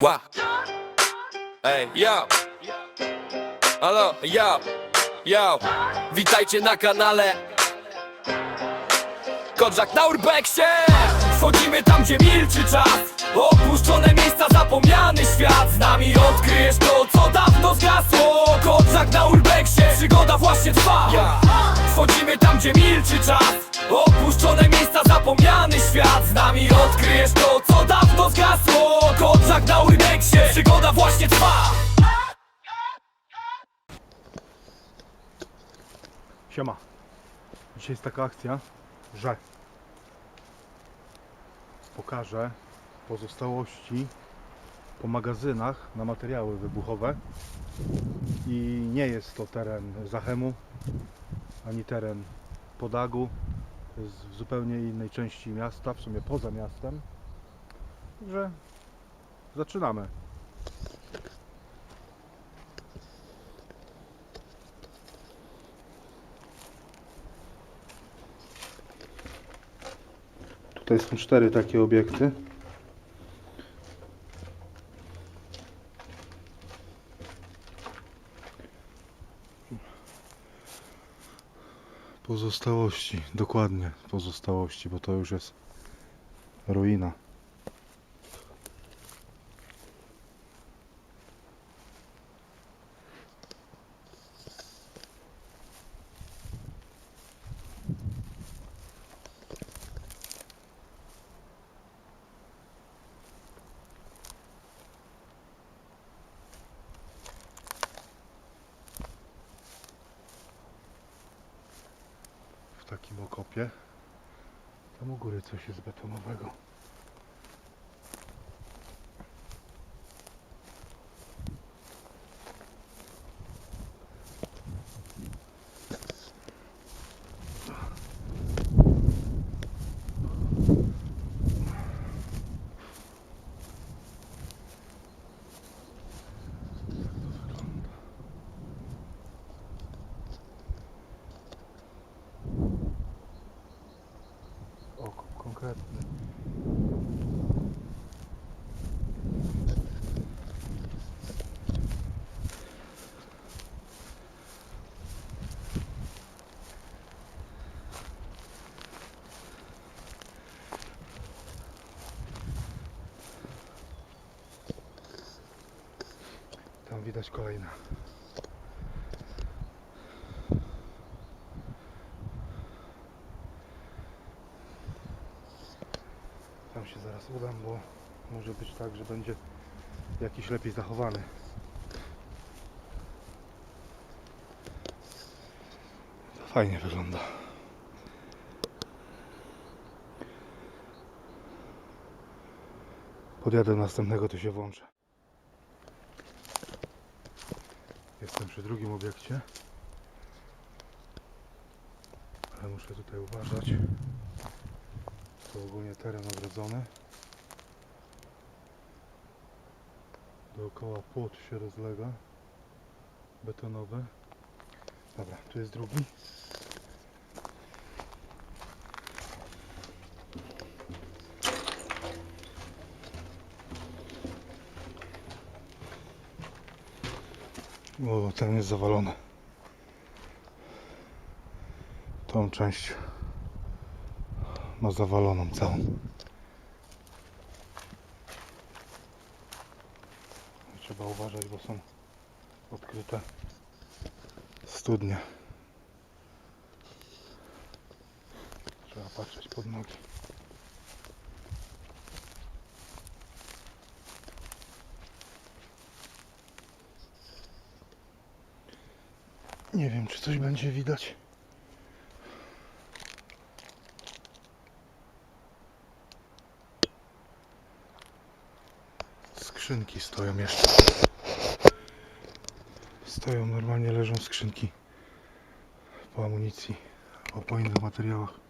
Ła. Ej, yo. Halo, yo. Yo. Witajcie na kanale. Kodżak na urbeksie. Wchodzimy tam, gdzie milczy czas. Opuszczone miejsca, zapomniany świat. Z nami odkryjesz to, co dawno zgasło. Kodżak na urbeksie. Przygoda właśnie trwa. Wchodzimy tam, gdzie milczy czas. Opuszczone miejsca, zapomniany świat. Z nami odkryjesz to, co dawno zgasło. Kodżak na urbeksie. Przygoda właśnie trwa. Siema. Dzisiaj jest taka akcja, że pokażę pozostałości po magazynach na materiały wybuchowe. I nie jest to teren Zachemu ani teren Podagu. To jest w zupełnie innej części miasta, w sumie poza miastem. Także zaczynamy Tutaj są cztery takie obiekty. Pozostałości, dokładnie pozostałości, bo to już jest ruina. Takim okopie. Tam u góry coś jest betonowego. Okop konkretny. Tam widać kolejna. Udam, bo może być tak, że będzie jakiś lepiej zachowany. To fajnie wygląda. Podjadę następnego, to się włączę. Jestem przy drugim obiekcie. Ale muszę tutaj uważać. To ogólnie teren ogrodzony. Dookoła płot się rozlega. Betonowy. Dobra, tu jest drugi. O, ten jest zawalony. Tą część ma zawaloną całą. Trzeba uważać, bo są odkryte studnie. Trzeba patrzeć pod nogi. Nie wiem, czy coś będzie widać. Skrzynki stoją jeszcze. Stoją normalnie, leżą skrzynki po amunicji, po, po innych materiałach.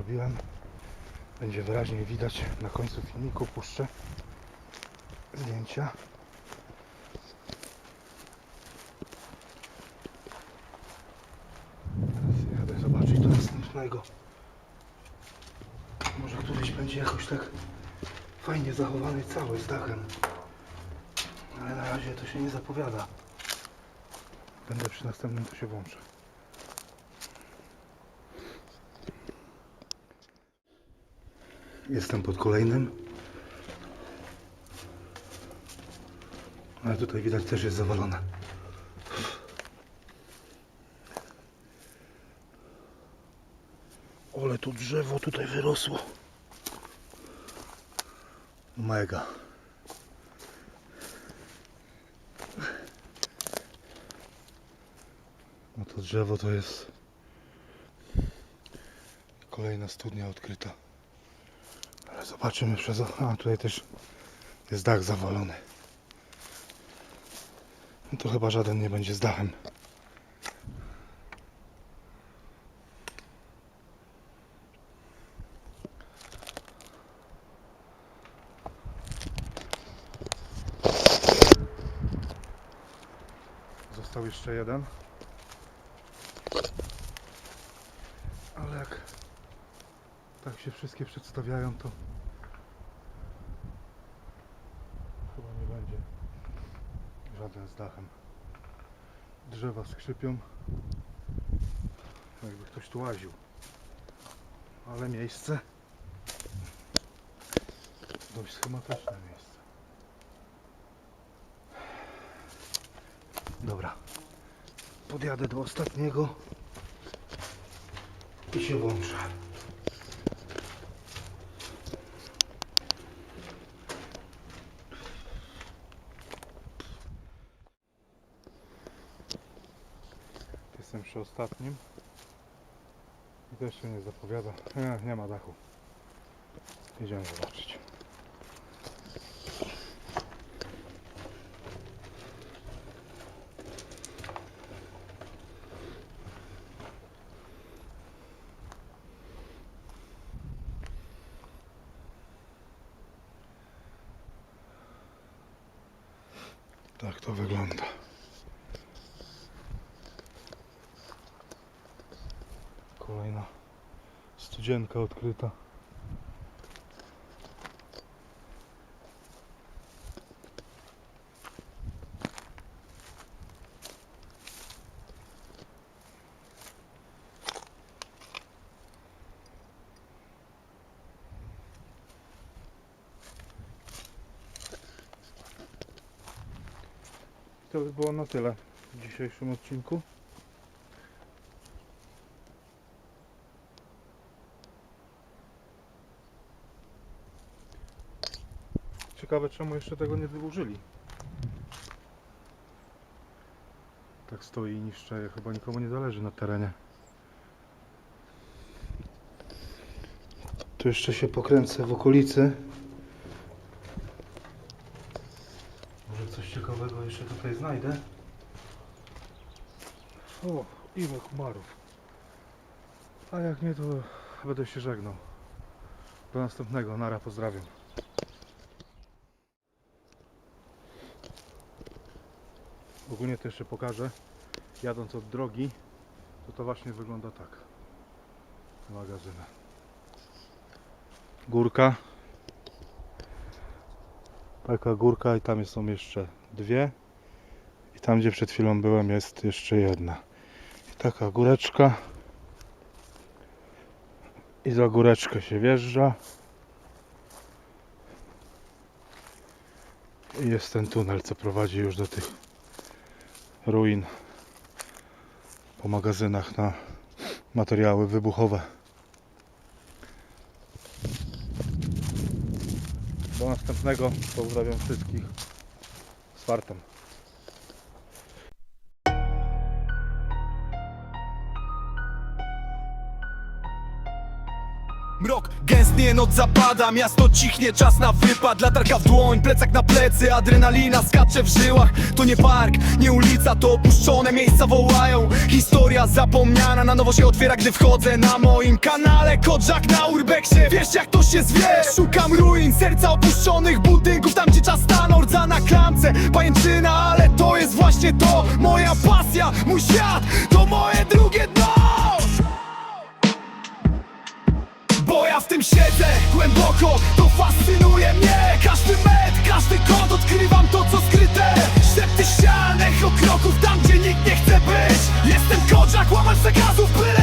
Zrobiłem. Będzie wyraźnie widać na końcu filmiku. Puszczę zdjęcia. Teraz jadę zobaczyć do następnego. Może któryś będzie jakoś tak fajnie zachowany cały z dachem. Ale na razie to się nie zapowiada. Będę przy następnym, to się włączę. Jestem pod kolejnym. Ale tutaj widać też jest zawalone. Ale tu drzewo tutaj wyrosło. Mega. No to drzewo to jest kolejna studnia odkryta. Zobaczymy przez okno. A tutaj też jest dach zawalony. No to chyba żaden nie będzie z dachem. Został jeszcze jeden. Ale jak tak się wszystkie przedstawiają, to chyba nie będzie żaden z dachem. Drzewa skrzypią, jakby ktoś tu łaził. Ale miejsce dość schematyczne miejsce. Dobra. Podjadę do ostatniego i się włączę. Jestem przy ostatnim. I też się nie zapowiada. Nie, nie ma dachu. Idziemy zobaczyć. Tak to wygląda. Kolejna studzienka odkryta. To by było na tyle w dzisiejszym odcinku. Ciekawe czemu jeszcze tego nie wyburzyli. Tak stoi i niszczeje. Chyba nikomu nie zależy na terenie. Tu jeszcze się pokręcę w okolicy. Może coś ciekawego jeszcze tutaj znajdę. O, ile kumarów. A jak nie, to będę się żegnał. Do następnego. Nara, pozdrawiam. Ogólnie to jeszcze pokażę. Jadąc od drogi, to to właśnie wygląda tak. Magazyny. Górka. Taka górka i tam są jeszcze dwie. I tam gdzie przed chwilą byłem jest jeszcze jedna. I taka góreczka. I za góreczkę się wjeżdża. I jest ten tunel, co prowadzi już do tych ruin po magazynach na materiały wybuchowe. Do następnego. Pozdrawiam wszystkich. Z fartem. Mrok gęstnie, noc zapada, miasto cichnie, czas na wypad. Latarka w dłoń, plecak na plecy, adrenalina skacze w żyłach. To nie park, nie ulica, to opuszczone miejsca wołają. Historia zapomniana, na nowo się otwiera, gdy wchodzę na moim kanale. Kodżak na urbexie, wiesz jak to się zwie? Szukam ruin, serca opuszczonych budynków Tam gdzie czas stanął, rdza na klamce. Pajęczyna, ale to jest właśnie to Moja pasja, mój świat, to moje drugie dno głęboko To fascynuje mnie. Każdy metr, każdy kąt Odkrywam to co skryte. Szepty ścian, echo kroków Tam gdzie nikt nie chce być. Jestem kodzak, łamacz zakazów, byle